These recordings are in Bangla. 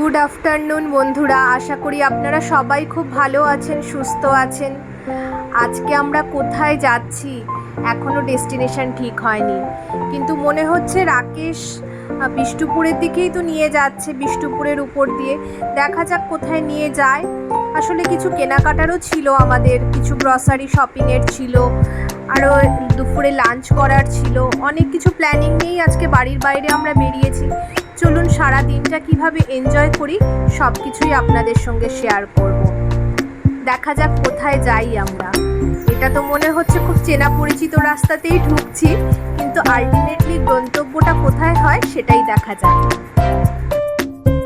গুড আফটারনুন বন্ধুরা। আশা করি আপনারা সবাই খুব ভালো আছেন, সুস্থ আছেন। আজকে আমরা কোথায় যাচ্ছি এখনও ডেস্টিনেশন ঠিক হয়নি। কিন্তু মনে হচ্ছে রাকেশ বিষ্ণুপুরের দিকেই তো নিয়ে যাচ্ছে, বিষ্ণুপুরের উপর দিয়ে। দেখা যাক কোথায় নিয়ে যায়। আসলে কিছু কেনাকাটারও ছিল আমাদের, কিছু গ্রসারি শপিংয়ের ছিল। আরও দুপুরে লাঞ্চ করার ছিল। অনেক কিছু প্ল্যানিং নিয়েই আজকে বাড়ির বাইরে আমরা বেরিয়েছি। চলুন সারা দিনটা কীভাবে এনজয় করি সব কিছুই আপনাদের সঙ্গে শেয়ার করব। দেখা যাক কোথায় যাই আমরা। এটা তো মনে হচ্ছে খুব চেনা পরিচিত রাস্তাতেই ঢুকছি, কিন্তু আলটিমেটলি গন্তব্যটা কোথায় হয় সেটাই দেখা যাক।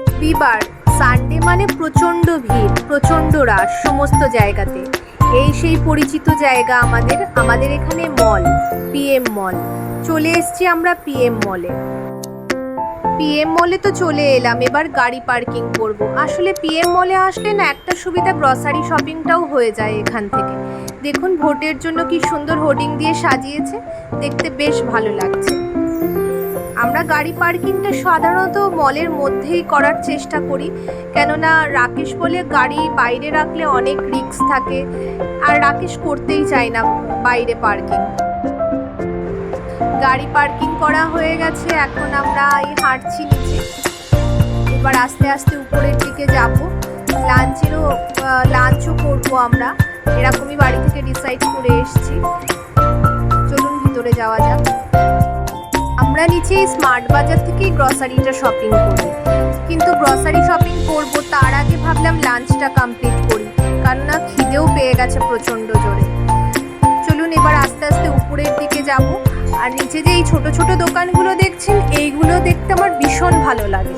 রবিবার সানডে মানে প্রচণ্ড ভিড়, প্রচণ্ড রাশ সমস্ত জায়গাতে। এই সেই পরিচিত জায়গা আমাদের আমাদের এখানে মল পিএম মল চলে এসছি আমরা পিএম মলে পিএম মলে তো চলে এলাম, এবার গাড়ি পার্কিং করব। আসলে পিএম মলে আসলে না একটা সুবিধা গ্রসারি শপিংটাও হয়ে যায় এখান থেকে। দেখুন, ভোটের জন্য কি সুন্দর হোর্ডিং দিয়ে সাজিয়েছে, দেখতে বেশ ভালো লাগছে। আমরা গাড়ি পার্কিংটা সাধারণত মলের মধ্যেই করার চেষ্টা করি। কেননা রাকেশ বলে গাড়ি বাইরে রাখলে অনেক রিস্ক থাকে, আর রাকেশ করতেই চায় না বাইরে পার্কিং। গাড়ি পার্কিং করা হয়ে গেছে, এখন আমরা এই হাঁটছি নিচে। এবার আস্তে আস্তে উপরের দিকে যাব। লাঞ্চেরও লাঞ্চও করব আমরা। এরকমই বাড়ি থেকে ডিসাইড করে এসেছি। চলুন ভিতরে যাওয়া যাক। আমরা নিচে স্মার্ট বাজার থেকেই গ্রসারিটা শপিং করি। কিন্তু গ্রসারি শপিং করব তার আগে ভাবলাম লাঞ্চটা কমপ্লিট করি, কেননা খিদেও পেয়ে গেছে প্রচণ্ড জোরে। চলুন এবার আস্তে আস্তে উপরের দিকে যাব। আর নিচে যে এই ছোট ছোট দোকানগুলো দেখছেন, এইগুলো দেখতে আমার ভীষণ ভালো লাগে।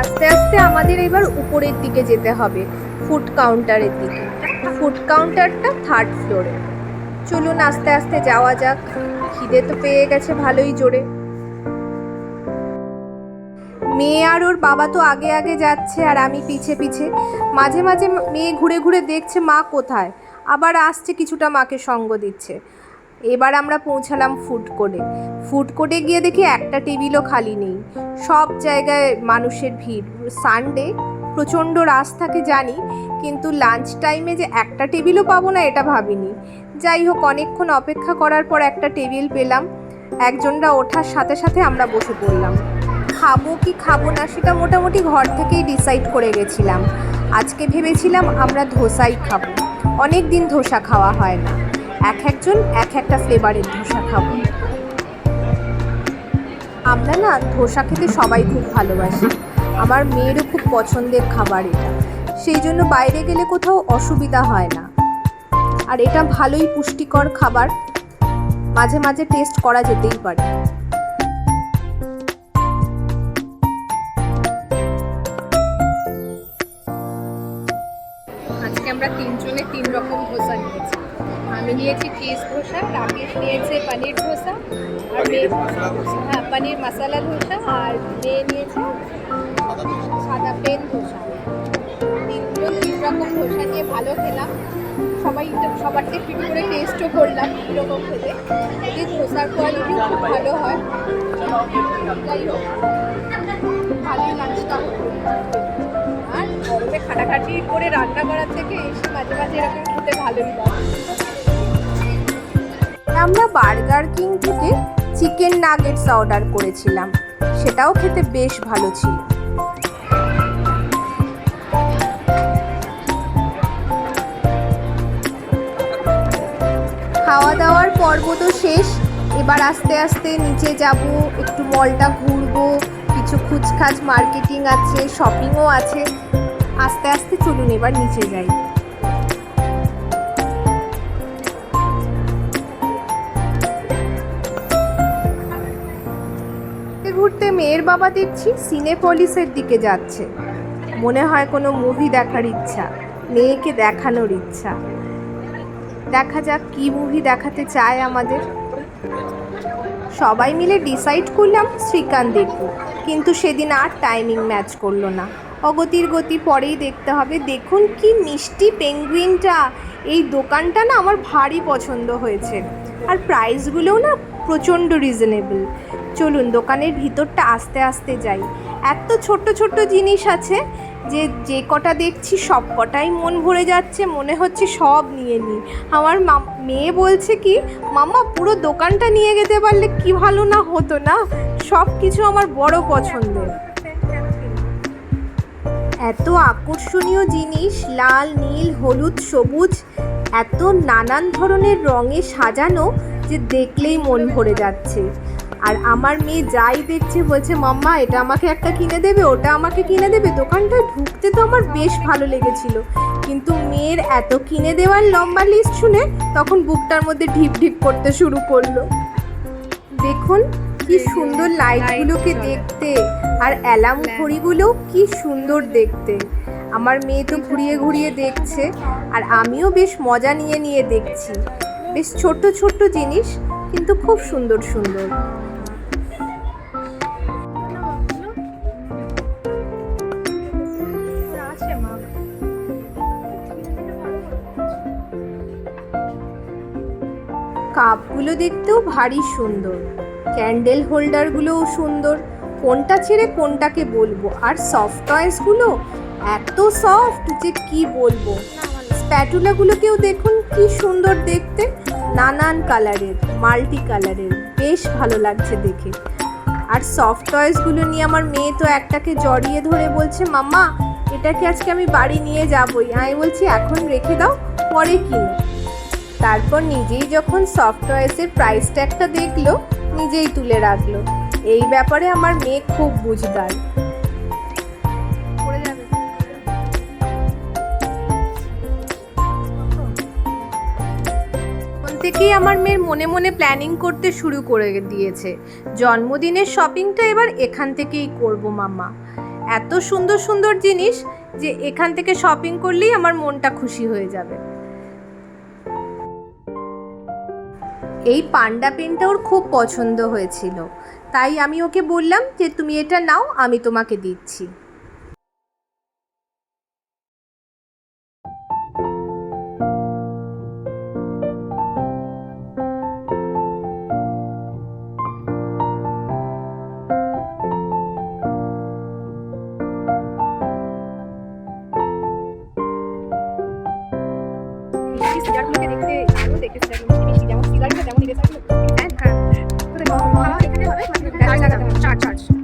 আস্তে আস্তে আমাদের এবার উপরের দিকে যেতে হবে ফুড কাউন্টারের দিকে। ফুড কাউন্টারটা থার্ড ফ্লোরে চলুন আস্তে আস্তে যাওয়া যাক। খিদে তো পেয়ে গেছে ভালোই জোরে। মেয়ে আর ওর বাবা তো আগে আগে যাচ্ছে আর আমি পিছে পিছে। মাঝে মাঝে মেয়ে ঘুরে ঘুরে দেখছে মা কোথায়। আবার আসছে কিছুটা মাকে সঙ্গ দিচ্ছে। এবার আমরা পৌঁছালাম ফুড কোর্টে ফুড কোর্টে গিয়ে দেখি একটা টেবিলও খালি নেই। সব জায়গায় মানুষের ভিড়। সানডে প্রচণ্ড রাশ থাকে জানি, কিন্তু লাঞ্চ টাইমে যে একটা টেবিলও পাবো না, এটা ভাবিনি। যাই হোক, অনেকক্ষণ অপেক্ষা করার পর একটা টেবিল পেলাম। একজনরা ওঠার সাথে সাথে আমরা বসে পড়লাম। খাব কি খাব না সেটা মোটামুটি ঘর থেকেই ডিসাইড করে গেছিলাম। আজকে ভেবেছিলাম আমরা ধোসাই খাব। অনেক দিন ধোসা খাওয়া হয় না। এক একজন এক একটা ফ্লেভারের ধোসা খাব। আমরা না ধোসা খেতে সবাই খুব ভালোবাসি। আমার মেয়েরও খুব পছন্দের খাবার এটা। সেই জন্য বাইরে গেলে কোথাও অসুবিধা হয় না। আর এটা ভালোই পুষ্টিকর খাবার। মাঝে মাঝে টেস্ট করা যেতেই পারে। আজকে আমরা তিনজনে তিন রকম ধোসা নিয়েছি। আমি নিয়েছি চিজ ধোসা রাকেশ নিয়েছে পনির ধোসা আর মেয়ে হ্যাঁ পনির মশলা ধোসা আর মেয়ে নিয়েছে সাদা প্লেন ধোসা। তিনগুলো তিন রকম ধোসা নিয়ে ভালো খেলাম। সবাই সবারটা একটু করে টেস্টও করলাম কীরকম খেতে। যদি ধোসার কোয়ালিটি খুব ভালো হয়। যাই হোক, ভালোই লাঞ্চটা আর গরমে খাটাখাটি করে রান্না করার থেকে এসে মাঝে মাঝে এরকম খেতে ভালোই লাগে। আমরা বার্গার কিং থেকে চিকেন নাগেটস অর্ডার করেছিলাম। সেটাও খেতে বেশ ভালো ছিল। খাওয়া দাওয়ার পর্ব তো শেষ। এবার আস্তে আস্তে নিচে যাব, একটু মলটা ঘুরবো, কিছু খুচখাচ মার্কেটিং আছে, শপিংও আছে। আস্তে আস্তে চলুন এবার নিচে যাই। ঘুরতে মেয়ের বাবা দেখছি সিনেপলিসের দিকে যাচ্ছে। মনে হয় কোনো মুভি দেখার ইচ্ছা, মেয়েকে দেখানোর ইচ্ছা। দেখা যাক কি মুভি দেখাতে চায় আমাদের। সবাই মিলে ডিসাইড করলাম শ্রীকান্ত দেখব। কিন্তু সেদিন আর টাইমিং ম্যাচ করল না। অগতির গতি পরেই দেখতে হবে। দেখুন কি মিষ্টি পেঙ্গুইনটা এই দোকানটা না আমার ভারী পছন্দ হয়েছে। আর প্রাইসগুলোও না প্রচণ্ড রিজনেবল চলুন দোকানের ভিতরটা আস্তে আস্তে যাই। এত ছোট্ট ছোট্ট জিনিস আছে যে যে কটা দেখছি সব কটাই মন ভরে যাচ্ছে, মনে হচ্ছে সব নিয়ে নিই। আমার মাম- মেয়ে বলছে কি, মাম্মা, পুরো দোকানটা নিয়ে যেতে পারলে কি ভালো না হতো না? সব কিছু আমার বড় পছন্দের। এত আকর্ষণীয় জিনিস, লাল, নীল, হলুদ, সবুজ, এত নানান ধরনের রঙে সাজানো যে দেখলেই মন ভরে যাচ্ছে। আর আমার মেয়ে যাই দেখছে বলছে, মাম্মা, এটা আমাকে একটা কিনে দেবে, ওটা আমাকে কিনে দেবে। দোকানটায় ঢুকতে তো আমার বেশ ভালো লেগেছিল। কিন্তু মেয়ের এত কিনে দেওয়ার লম্বা লিস্ট শুনে তখন বুকটার মধ্যে ঢিপ ঢিপ করতে শুরু করল। দেখুন কি সুন্দর লাইটগুলোকে দেখতে, আর অ্যালার্ম ঘড়িগুলো কি সুন্দর দেখতে। আমার মেয়ে তো ঘুরিয়ে ঘুরিয়ে দেখছে, আর আমিও বেশ মজা নিয়ে নিয়ে দেখছি। বেশ ছোট্ট ছোট্ট জিনিস, কিন্তু খুব সুন্দর সুন্দর। কাপগুলো দেখতেও ভারী সুন্দর। ক্যান্ডেল হোল্ডারগুলোও সুন্দর। কোনটা ছেড়ে কোনটাকে বলব? আর সফট টয়েসগুলো এত সফট যে কি বলব? স্প্যাটুলাগুলোকেও দেখুন, কি সুন্দর দেখতে। নানান কালারের মাল্টি কালারের বেশ ভালো লাগছে দেখে। আর সফট টয়েসগুলো নিয়ে আমার মেয়ে তো একটাকে জড়িয়ে ধরে বলছে, মাম্মা, এটাকে আজকে আমি বাড়ি নিয়ে যাবই। আমি বলছি, এখন রেখে দাও, পরে কিনো তারপর নিজেই যখন সফট টয়েসের প্রাইস ট্যাগটা দেখল, নিজেই তুলে রাখল। এই ব্যাপারে আমার মেয়ে খুব তখন থেকেই আমার মেয়ের মনে মনে প্ল্যানিং করতে শুরু করে দিয়েছে। জন্মদিনের শপিংটা এবার এখান থেকেই করব মামা এত সুন্দর সুন্দর জিনিস যে এখান থেকে শপিং করলেই আমার মনটা খুশি হয়ে যাবে। এই পান্ডা পেনটা ওর খুব পছন্দ হয়েছিল। তাই আমি ওকে বললাম যে, তুমি এটা নাও, আমি তোমাকে দিচ্ছি। দেখতে ভালো মিষ্টি যেমন সিগারেটটা তেমন এই হ্যাঁ হ্যাঁ চার্জ চার্জ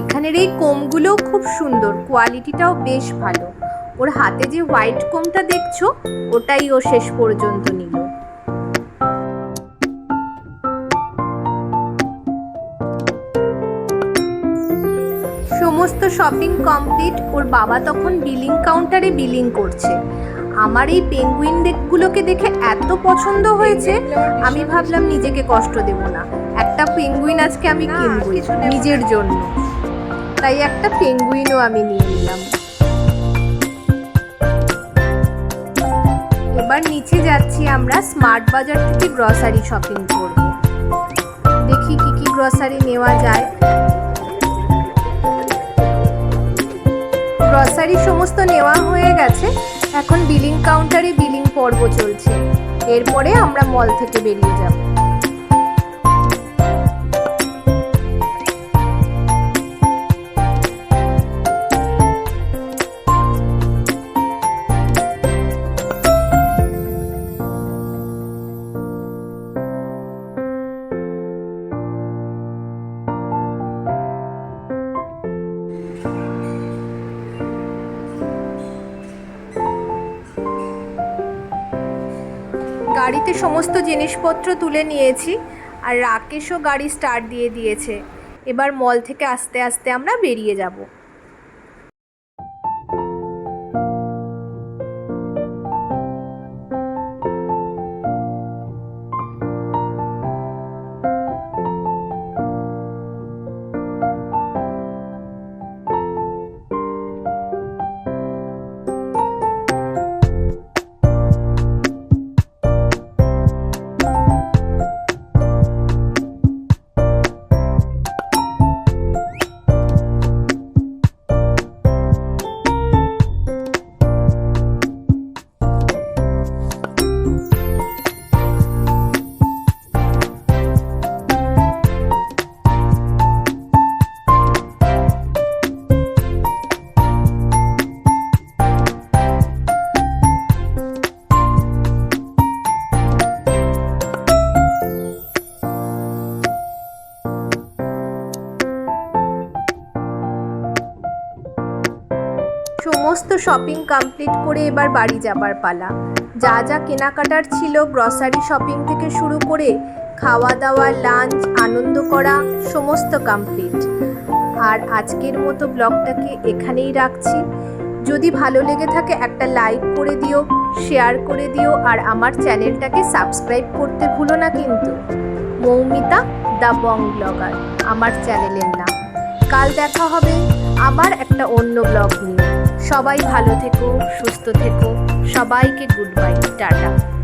এখানের এই কোমগুলোও খুব সুন্দর কোয়ালিটিটাও বেশ ভালো। ওর হাতে যে হোয়াইট কোমটা দেখছ ওটাই ও শেষ পর্যন্ত নিল। সমস্ত শপিং কমপ্লিট ওর বাবা তখন বিলিং কাউন্টারে বিলিং করছে। আমার এই পেঙ্গুইন গুলোকে দেখে এত পছন্দ হয়েছে আমি ভাবলাম নিজেকে কষ্ট দেব না। একটা পেঙ্গুইন আজকে আমি কিছু নিজের জন্য। তাই একটা পেঙ্গুইনও আমি নিয়ে নিলাম। এবার নিচে যাচ্ছি আমরা স্মার্ট বাজার থেকে গ্রসারি শপিং করব। দেখি কি কি গ্রসারি নেওয়া যায়। গ্রসারি সমস্ত নেওয়া হয়ে গেছে। এখন বিলিং কাউন্টারে বিলিং পর্ব চলছে। এরপরে আমরা মল থেকে বেরিয়ে যাব। গাড়িতে সমস্ত জিনিসপত্র তুলে নিয়েছি আর রাকেশও গাড়ি স্টার্ট দিয়ে দিয়েছে। এবার মল থেকে আস্তে আস্তে আমরা বেরিয়ে যাব। সমস্ত শপিং কমপ্লিট করে এবার বাড়ি যাবার পালা। যা যা কেনাকাটার ছিল গ্রসারি শপিং থেকে শুরু করে খাওয়া দাওয়া লাঞ্চ আনন্দ করা, সমস্ত কমপ্লিট আর আজকের মতো ব্লগটাকে এখানেই রাখছি। যদি ভালো লেগে থাকে একটা লাইক করে দিও শেয়ার করে দিও, আর আমার চ্যানেলটাকে সাবস্ক্রাইব করতে ভুলো না কিন্তু। মৌমিতা দ্য বং ব্লগার আমার চ্যানেলের নাম। কাল দেখা হবে আবার একটা অন্য ব্লগ নিয়ে। সবাই ভালো থেকো সুস্থ থেকো। সবাইকে গুড বাই টাটা।